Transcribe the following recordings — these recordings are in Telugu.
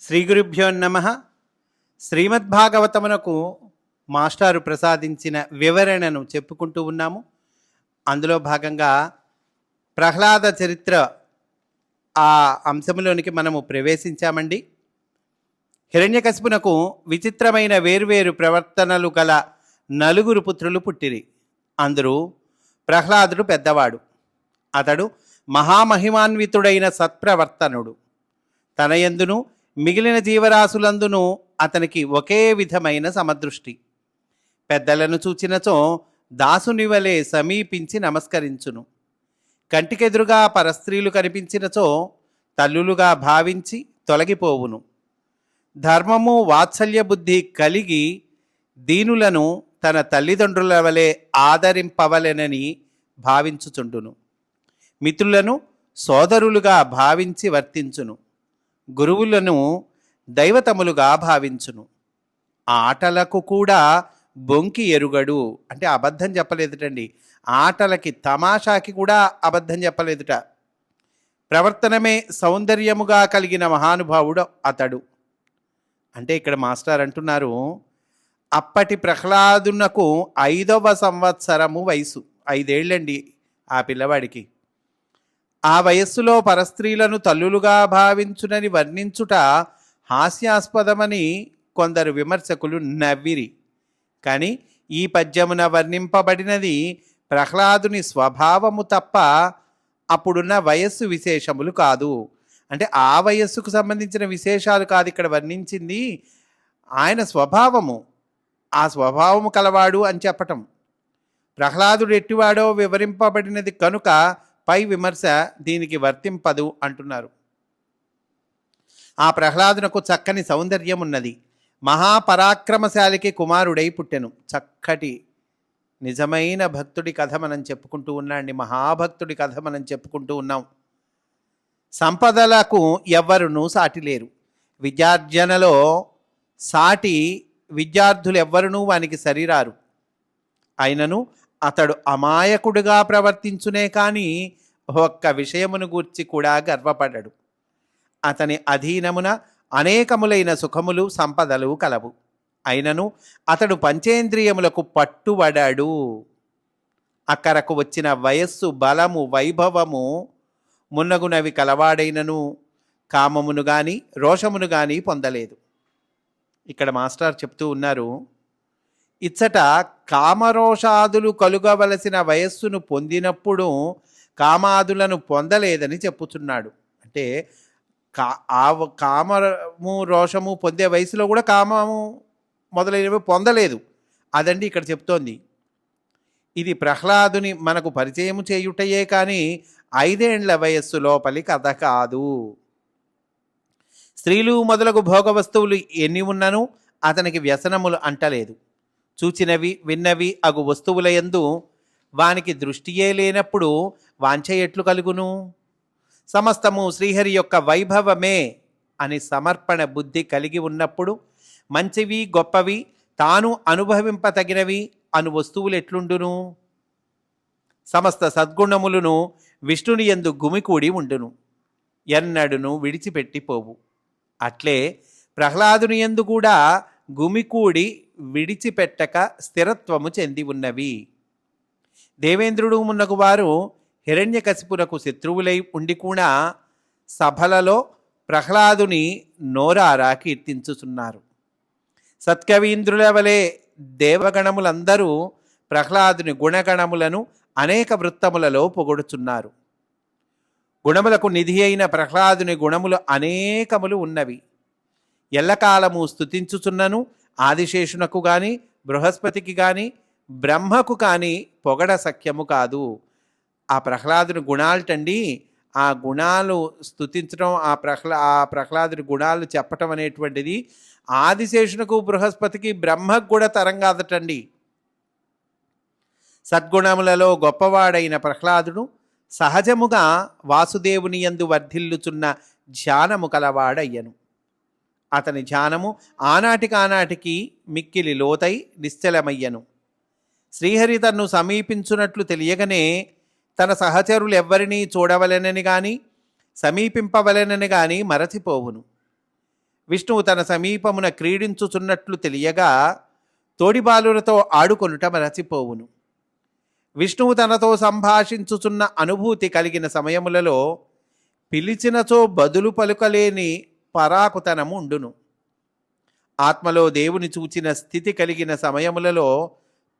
శ్రీ గురుభ్యో నమ. శ్రీమద్భాగవతమునకు మాస్టారు ప్రసాదించిన వివరణను చెప్పుకుంటూ ఉన్నాము. అందులో భాగంగా ప్రహ్లాద చరిత్ర ఆ అంశంలోనికి మనము ప్రవేశించామండి. హిరణ్యకశిపునకు విచిత్రమైన వేర్వేరు ప్రవర్తనలు గల నలుగురు పుత్రులు పుట్టిరి. అందరూ ప్రహ్లాదుడు పెద్దవాడు. అతడు మహామహిమాన్వితుడైన సత్ప్రవర్తనుడు. తన యందును మిగిలిన జీవరాశులందును అతనికి ఒకే విధమైన సమదృష్టి. పెద్దలను చూచినచో దాసుని వలె సమీపించి నమస్కరించును. కంటికెదురుగా పరస్త్రీలు కనిపించినచో తల్లులుగా భావించి తొలగిపోవును. ధర్మము వాత్సల్య బుద్ధి కలిగి దీనులను తన తల్లిదండ్రుల వలె ఆదరింపవలెనని భావించుచుండును. మిత్రులను సోదరులుగా భావించి వర్తించును. గురువులను దైవతములుగా భావించును. ఆటలకు కూడా బొంకి ఎరుగడు. అంటే అబద్ధం చెప్పలేదుటండి. ఆటలకి తమాషాకి కూడా అబద్ధం చెప్పలేదుట. ప్రవర్తనమే సౌందర్యముగా కలిగిన మహానుభావుడు అతడు. అంటే ఇక్కడ మాస్టర్ అంటున్నారు అప్పటి ప్రహ్లాదునకు ఐదవ సంవత్సరము వయసు. ఐదేళ్ళండి ఆ పిల్లవాడికి. ఆ వయస్సులో పరస్త్రీలను తల్లులుగా భావించునని వర్ణించుట హాస్యాస్పదమని కొందరు విమర్శకులు నవ్విరి. కానీ ఈ పద్యమున వర్ణింపబడినది ప్రహ్లాదుని స్వభావము తప్ప అప్పుడున్న వయస్సు విశేషములు కాదు. అంటే ఆ వయస్సుకు సంబంధించిన విశేషాలు కాదు ఇక్కడ వర్ణించింది ఆయన స్వభావము. ఆ స్వభావము కలవాడు అని చెప్పటం. ప్రహ్లాదుడు ఎట్టివాడో వివరింపబడినది కనుక పై విమర్శ దీనికి వర్తింపదు అంటున్నారు. ఆ ప్రహ్లాదునకు చక్కని సౌందర్యం ఉన్నది మహాపరాక్రమశాలికి కుమారుడై పుట్టెను. చక్కటి నిజమైన భక్తుడి కథ మనం చెప్పుకుంటూ ఉన్నాండి. మహాభక్తుడి కథ మనం చెప్పుకుంటూ ఉన్నాం. సంపదలకు ఎవ్వరునూ సాటి లేరు. విద్యార్జనలో సాటి విద్యార్థులు ఎవ్వరునూ వానికి సరిరారు. అయినను అతడు అమాయకుడుగా ప్రవర్తించునే కానీ ఒక్క విషయమును గూర్చి కూడా గర్వపడడు. అతని అధీనమున అనేకములైన సుఖములు సంపదలు కలవు. అయినను అతడు పంచేంద్రియములకు పట్టుబడాడు. అక్కరకు వచ్చిన వయస్సు బలము వైభవము మున్నగునవి కలవాడైనను కామమును గాని రోషమును గాని పొందలేదు. ఇక్కడ మాస్టర్ చెప్తూ ఉన్నారు ఇచ్చట కామరోషాదులు కలుగవలసిన వయస్సును పొందినప్పుడు కామాదులను పొందలేదని చెప్పుచున్నాడు. అంటే కా ఆ కామము రోషము పొందే వయసులో కూడా కామము మొదలైనవి పొందలేదు. అదండి ఇక్కడ చెప్తోంది. ఇది ప్రహ్లాదుని మనకు పరిచయం చేయుటయే కానీ ఐదేండ్ల వయస్సు లోపలి కథ కాదు. స్త్రీలు మొదలగు భోగ వస్తువులు ఎన్ని ఉన్నను అతనికి వ్యసనములు అంటలేదు. చూచినవి విన్నవి అగు వస్తువుల యందు వానికి దృష్టియే లేనప్పుడు వాంఛ ఎట్లు కలుగును? సమస్తము శ్రీహరి యొక్క వైభవమే అని సమర్పణ బుద్ధి కలిగి ఉన్నప్పుడు మంచివి గొప్పవి తాను అనుభవింపతగినవి అను వస్తువులు ఎట్లుండును? సమస్త సద్గుణములను విష్ణుని యందు గుమికూడి ఉండును. ఎన్నడును విడిచిపెట్టిపోవు అట్లే ప్రహ్లాదుని యందు కూడా గుమికూడి విడిచిపెట్టక స్థిరత్వము చెంది ఉన్నవి. దేవేంద్రుడు మున్నగు వారు హిరణ్యకశిపునకు శత్రువులై ఉండి కూడా సభలలో ప్రహ్లాదుని నోరారా కీర్తించుచున్నారు. సత్కవీంద్రుల వలె దేవగణములందరూ ప్రహ్లాదుని గుణగణములను అనేక వృత్తములలో పొగుడుచున్నారు. గుణములకు నిధి అయిన ప్రహ్లాదుని గుణములు అనేకములు ఉన్నవి. ఎల్లకాలము స్థుతించుచున్నను ఆదిశేషునకు కానీ బృహస్పతికి కానీ బ్రహ్మకు కానీ పొగడ సఖ్యము కాదు. ఆ ప్రహ్లాదుని గుణాలటండి ఆ గుణాలు స్థుతించడం ఆ ప్రహ్లా ఆ ప్రహ్లాదుని గుణాలు చెప్పటం అనేటువంటిది ఆదిశేషునకు బృహస్పతికి బ్రహ్మకు కూడా తరంగాదటండి సద్గుణములలో గొప్పవాడైన ప్రహ్లాదుడు సహజముగా వాసుదేవుని యందు వర్ధిల్లుచున్న ధ్యానము కలవాడయ్యను. అతని ధ్యానము ఆనాటికానాటికి మిక్కిలి లోతై నిశ్చలమయ్యను. శ్రీహరి తన్ను సమీపించున్నట్లు తెలియగనే తన సహచరులు ఎవ్వరినీ చూడవలెనని కానీ సమీపింపవలెనని కానీ మరచిపోవును. విష్ణువు తన సమీపమున క్రీడించుచున్నట్లు తెలియగా తోడిబాలులతో ఆడుకొనుట మరచిపోవును. విష్ణువు తనతో సంభాషించుచున్న అనుభూతి కలిగిన సమయములలో పిలిచినచో బదులు పలుకలేని పరాకుతనము ఉండును. ఆత్మలో దేవుని చూచిన స్థితి కలిగిన సమయములలో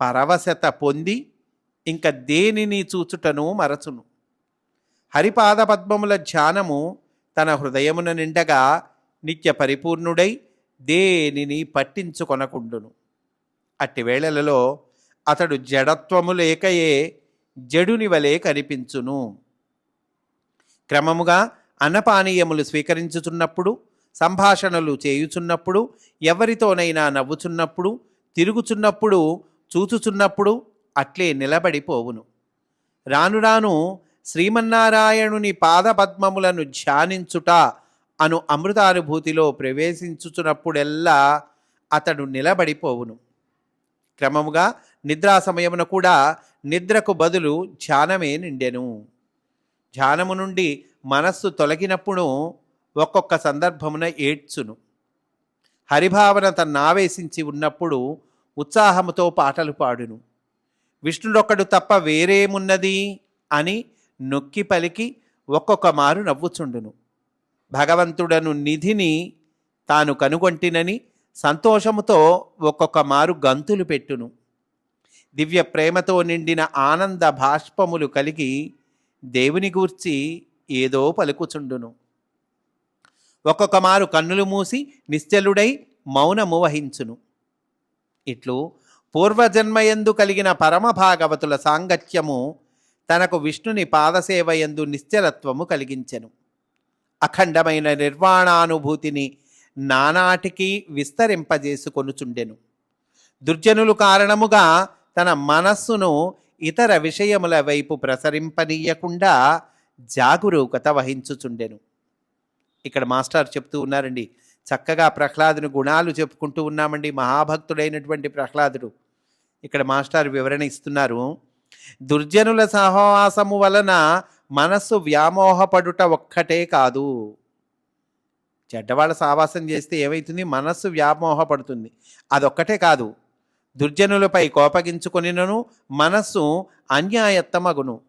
పరవశత పొంది ఇంక దేనిని చూచుటను మరచును. హరిపాద పద్మముల ధ్యానము తన హృదయమున నిండగా నిత్య పరిపూర్ణుడై దేనిని పట్టించుకొనకుండును. అట్టి వేళలలో అతడు జడత్వము లేకయే జడుని వలె కనిపించును. క్రమముగా అన్నపానీయములు స్వీకరించుచున్నప్పుడు సంభాషణలు చేయుచున్నప్పుడు ఎవరితోనైనా నవ్వుచున్నప్పుడు తిరుగుచున్నప్పుడు చూచుచున్నప్పుడు అట్లే నిలబడిపోవును. రాను రాను శ్రీమన్నారాయణుని పాదపద్మములను ధ్యానించుట అను అమృతానుభూతిలో ప్రవేశించుచున్నప్పుడెల్లా అతడు నిలబడిపోవును. క్రమముగా నిద్రా సమయమున కూడా నిద్రకు బదులు ధ్యానమే నిండెను. ధ్యానము నుండి మనస్సు తొలగినప్పుడు ఒక్కొక్క సందర్భమున ఏడ్చును. హరిభావన తన్నావేశించి ఉన్నప్పుడు ఉత్సాహముతో పాటలు పాడును. విష్ణుడొక్కడు తప్ప వేరేమున్నది అని నొక్కి పలికి ఒక్కొక్క మారు నవ్వుచుండును. భగవంతుడను నిధిని తాను కనుగొంటినని సంతోషముతో ఒక్కొక్క మారు గంతులు పెట్టును. దివ్య ప్రేమతో నిండిన ఆనంద భాష్పములు కలిగి దేవుని గూర్చి ఏదో పలుకుచుండును. ఒక్కొక్క మారు కన్నులు మూసి నిశ్చలుడై మౌనము వహించును. ఇట్లు పూర్వజన్మయందు కలిగిన పరమభాగవతుల సాంగత్యము తనకు విష్ణుని పాదసేవయందు నిశ్చలత్వము కలిగించెను. అఖండమైన నిర్వాణానుభూతిని నానాటికి విస్తరింపజేసుకొనుచుండెను. దుర్జనులు కారణముగా తన మనస్సును ఇతర విషయముల వైపు ప్రసరింపనీయకుండా జాగరూకత వహించుచుండెను. ఇక్కడ మాస్టర్ చెప్తూ ఉన్నారండి చక్కగా ప్రహ్లాదుని గుణాలు చెప్పుకుంటూ ఉన్నామండి మహాభక్తుడైనటువంటి ప్రహ్లాదుడు. ఇక్కడ మాస్టర్ వివరణ ఇస్తున్నారు దుర్జనుల సహవాసము వలన మనస్సు వ్యామోహపడుట ఒక్కటే కాదు. చెడ్డవాళ్ళ సావాసం చేస్తే ఏమవుతుంది మనస్సు వ్యామోహపడుతుంది. అదొక్కటే కాదు. దుర్జనులపై కోపగించుకొనినను మనస్సు అన్యాయత్తమగును.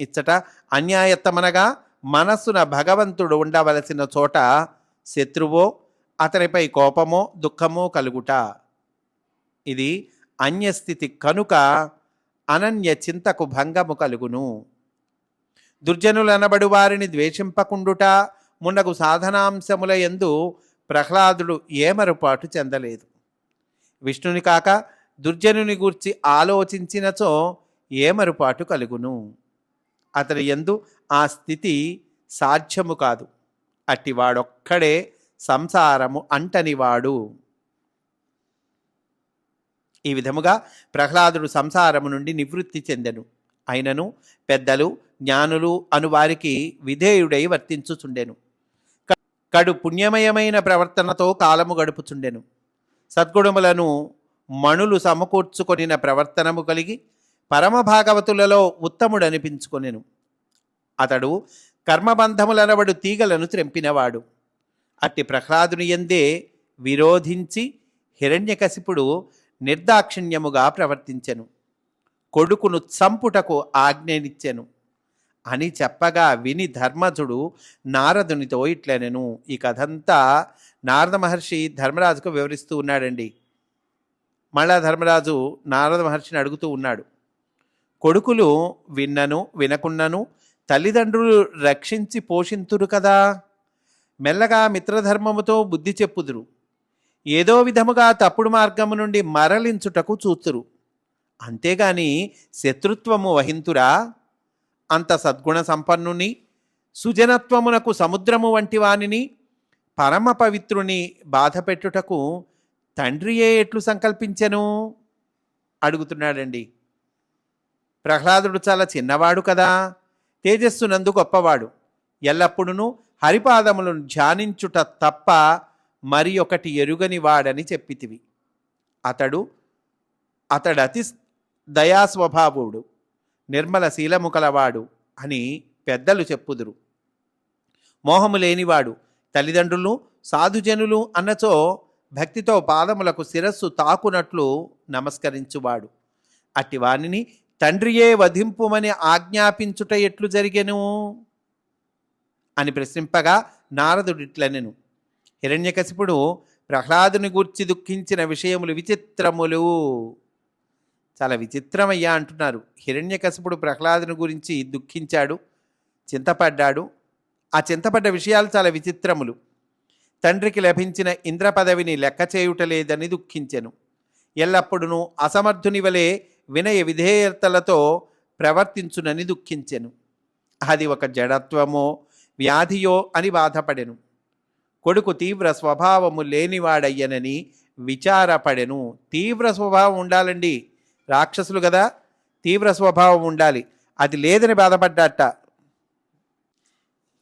ఇచ్చట అన్యాయత్తమనగా మనస్సున భగవంతుడు ఉండవలసిన చోట శత్రువో అతనిపై కోపమో దుఃఖమో కలుగుట. ఇది అన్యస్థితి కనుక అనన్య చింతకు భంగము కలుగును. దుర్జనులనబడు వారిని ద్వేషింపకుండుట మునగు సాధనాంశముల యందు ప్రహ్లాదుడు ఏమరుపాటు చెందలేదు. విష్ణుని కాక దుర్జనుని గూర్చి ఆలోచించినచో ఏమరుపాటు కలుగును? అతని ఎందు ఆ స్థితి సాధ్యము కాదు. అట్టివాడొక్కడే సంసారము అంటనివాడు. ఈ విధముగా ప్రహ్లాదుడు సంసారము నుండి నివృత్తి చెందెను. అయినను పెద్దలు జ్ఞానులు అను వారికి విధేయుడై వర్తించుచుండెను. కడు పుణ్యమయమైన ప్రవర్తనతో కాలము గడుపుచుండెను. సద్గుణములను మణులు సమకూర్చుకొనిన ప్రవర్తనము కలిగి పరమభాగవతులలో ఉత్తముడనిపించుకొనెను. అతడు కర్మబంధములనబడు తీగలను త్రెంపినవాడు. అట్టి ప్రహ్లాదుని ఎందే విరోధించి హిరణ్యకశిపుడు నిర్దాక్షిణ్యముగా ప్రవర్తించెను. కొడుకును చంపుటకు ఆజ్ఞనిచ్చెను. అని చెప్పగా విని ధర్మజుడు నారదునితో ఇట్లనెను. ఈ కథంతా నారద మహర్షి ధర్మరాజుకు వివరిస్తూ ఉన్నాడండి. మళ్ళా ధర్మరాజు నారద మహర్షిని అడుగుతూ ఉన్నాడు. కొడుకులు విన్నను వినకున్నను తల్లిదండ్రులు రక్షించి పోషింతురు కదా. మెల్లగా మిత్రధర్మముతో బుద్ధి చెప్పుదురు. ఏదో విధముగా తప్పుడు మార్గము నుండి మరలించుటకు చూతురు. అంతేగాని శత్రుత్వము వహింతురా? అంత సద్గుణ సంపన్నుని సుజనత్వమునకు సముద్రము వంటి వానిని పరమ పవిత్రుని బాధపెట్టుటకు తండ్రియే ఎట్లు సంకల్పించెను? అడుగుతున్నాడండి. ప్రహ్లాదుడు చాలా చిన్నవాడు కదా. తేజస్సునందు గొప్పవాడు. ఎల్లప్పుడూ హరిపాదములను ధ్యానించుట తప్ప మరి ఒకటి ఎరుగని వాడని చెప్పితివి. అతడు అతడు అతి దయాస్వభావుడు నిర్మల శీలము కలవాడు అని పెద్దలు చెప్పుదురు. మోహము లేనివాడు తల్లిదండ్రులు సాధుజనులు అన్నచో భక్తితో పాదములకు శిరస్సు తాకునట్లు నమస్కరించువాడు. అట్టి వానిని తండ్రియే వధింపుమని ఆజ్ఞాపించుట ఎట్లు జరిగెను? అని ప్రశ్నింపగా నారదుడిట్లనెను. హిరణ్యకశిపుడు ప్రహ్లాదుని గూర్చి దుఃఖించిన విషయములు విచిత్రములు. చాలా విచిత్రమయ్యా అంటున్నారు. హిరణ్యకశిపుడు ప్రహ్లాదుని గురించి దుఃఖించాడు చింతపడ్డాడు. ఆ చింతపడ్డ విషయాలు చాలా విచిత్రములు. తండ్రికి లభించిన ఇంద్ర పదవిని లెక్క చేయుటలేదని దుఃఖించెను. ఎల్లప్పుడూ అసమర్థుని వలె వినయ విధేయతలతో ప్రవర్తించునని దుఃఖించెను. అది ఒక జడత్వమో వ్యాధియో అని బాధపడెను. కొడుకు తీవ్ర స్వభావము లేనివాడయ్యనని విచారపడెను. తీవ్ర స్వభావం ఉండాలండి. రాక్షసులు కదా తీవ్ర స్వభావం ఉండాలి. అది లేదని బాధపడ్డాట.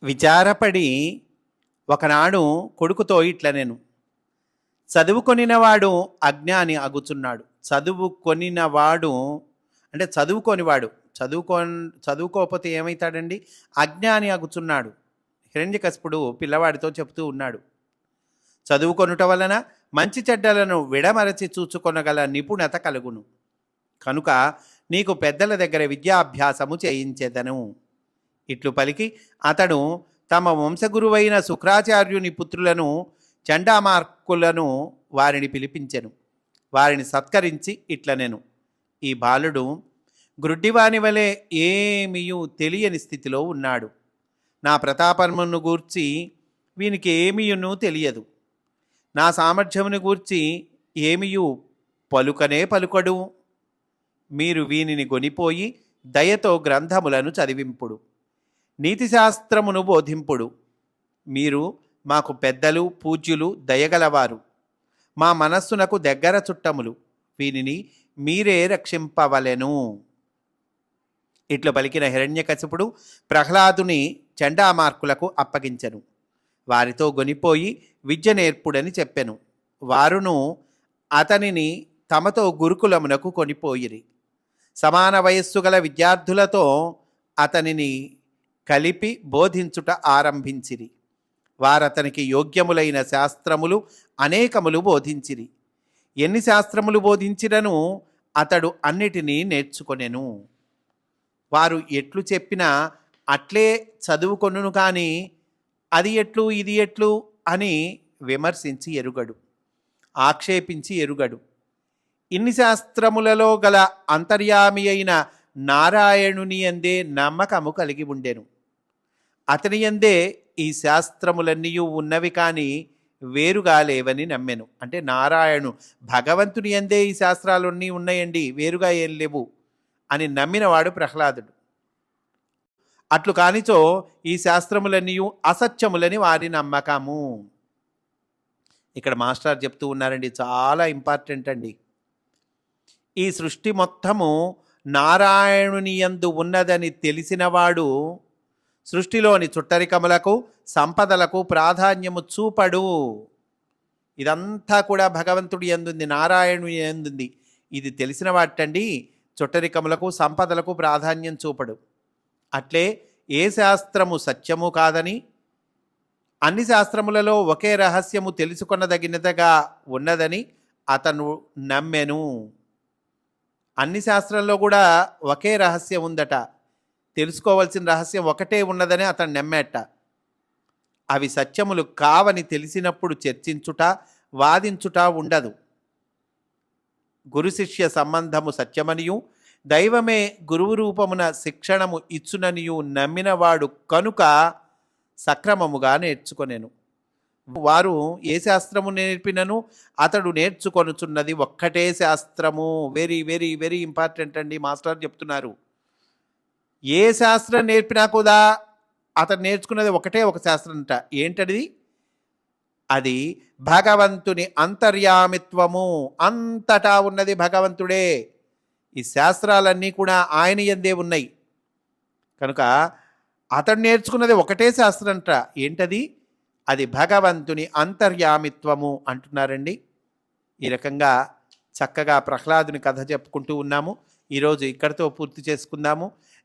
విచారపడి ఒకనాడు కొడుకుతో ఇట్ల నేను చదువుకొనినవాడు అజ్ఞాని అగుచున్నాడు. చదువుకొనినవాడు అంటే చదువుకోనివాడు చదువుకో చదువుకోకపోతే ఏమవుతాడండి అజ్ఞాని అగుచున్నాడు. హిరణ్యకశిపుడు పిల్లవాడితో చెప్తూ ఉన్నాడు. చదువుకొనుట వలన మంచి చెడ్డలను విడమరచి చూచుకొనగల నిపుణత కలుగును. కనుక నీకు పెద్దల దగ్గర విద్యాభ్యాసము చేయించేదను. ఇట్లు పలికి అతడు తమ వంశగురువైన శుక్రాచార్యుని పుత్రులను చండామార్కులను వారిని పిలిపించెను. వారిని సత్కరించి ఇట్లనెను. ఈ బాలుడు గ్రుడ్డివాని వలె ఏమీయూ తెలియని స్థితిలో ఉన్నాడు. నా ప్రతాపమును గూర్చి వీనికి ఏమీయును తెలియదు. నా సామర్థ్యమును గూర్చి ఏమియు పలుకనే పలుకడు. మీరు వీనిని గొనిపోయి దయతో గ్రంథములను చదివింపుడు. నీతిశాస్త్రమును బోధింపుడు. మీరు మాకు పెద్దలు పూజ్యులు దయగలవారు. మా మనస్సునకు దగ్గర చుట్టములు. వీనిని మీరే రక్షింపవలెను. ఇట్లు పలికిన హిరణ్యకశిపుడు ప్రహ్లాదుని చండామార్కులకు అప్పగించెను. వారితో గొనిపోయి విద్య నేర్పుడని చెప్పెను. వారును అతనిని తమతో గురుకులమునకు కొనిపోయిరి. సమాన వయస్సు గల విద్యార్థులతో అతనిని కలిపి బోధించుట ఆరంభించిరి. వారతనికి యోగ్యములైన శాస్త్రములు అనేకములు బోధించిరి. ఎన్ని శాస్త్రములు బోధించినను అతడు అన్నిటినీ నేర్చుకొనెను. వారు ఎట్లు చెప్పినా అట్లే చదువుకొనును కానీ అది ఎట్లు ఇది ఎట్లు అని విమర్శించి ఎరుగడు. ఆక్షేపించి ఎరుగడు. ఇన్ని శాస్త్రములలో గల అంతర్యామి అయిన నారాయణుని అందే నమ్మకము కలిగి ఉండెను. అతని యందే ఈ శాస్త్రములన్నీ ఉన్నవి కానీ వేరుగా లేవని నమ్మెను. అంటే నారాయణు భగవంతుని ఎందే ఈ శాస్త్రాలన్నీ ఉన్నాయండి వేరుగా ఏం లేవు అని నమ్మినవాడు ప్రహ్లాదుడు. అట్లు కానిచో ఈ శాస్త్రములన్నీ అసత్యములని వారి నమ్మకము. ఇక్కడ మాస్టర్ చెప్తూ ఉన్నారండి చాలా ఇంపార్టెంట్ అండి. ఈ సృష్టి మొత్తము నారాయణుని యందు ఉన్నదని తెలిసినవాడు సృష్టిలోని చుట్టరికములకు సంపదలకు ప్రాధాన్యము చూపడు. ఇదంతా కూడా భగవంతుడి ఎందుంది నారాయణుడి ఎందుంది ఇది తెలిసిన వాటండి చుట్టరికములకు సంపదలకు ప్రాధాన్యం చూపడు. అట్లే ఏ శాస్త్రము సత్యము కాదని అన్ని శాస్త్రములలో ఒకే రహస్యము తెలుసుకొనదగినదిగా ఉన్నదని అతను నమ్మెను. అన్ని శాస్త్రంలో కూడా ఒకే రహస్యం ఉందట. తెలుసుకోవాల్సిన రహస్యం ఒకటే ఉన్నదని అతను నమ్మేట. అవి సత్యములు కావని తెలిసినప్పుడు చర్చించుట వాదించుట ఉండదు. గురు శిష్య సంబంధము సత్యమనియు దైవమే గురువు రూపమున శిక్షణము ఇచ్చుననియు నమ్మినవాడు కనుక సక్రమముగా నేర్చుకొనెను. వారు ఏ శాస్త్రము నేర్పినను అతడు నేర్చుకొనుచున్నది ఒక్కటే శాస్త్రము. వెరీ వెరీ వెరీ ఇంపార్టెంట్ అండి మాస్టర్ చెప్తున్నారు. ఏ శాస్త్రం నేర్పినా కూడా అతను నేర్చుకున్నది ఒకటే ఒక శాస్త్రం అంట ఏంటది? అది భగవంతుని అంతర్యామిత్వము. అంతటా ఉన్నది భగవంతుడే. ఈ శాస్త్రాలన్నీ కూడా ఆయన ఎందే ఉన్నాయి. కనుక అతడు నేర్చుకున్నది ఒకటే శాస్త్రం అంట ఏంటది? అది భగవంతుని అంతర్యామిత్వము అంటున్నారండి. ఈ రకంగా చక్కగా ప్రహ్లాదుని కథ చెప్పుకుంటూ ఉన్నాము. ఈరోజు ఇక్కడితో పూర్తి చేసుకుందాము.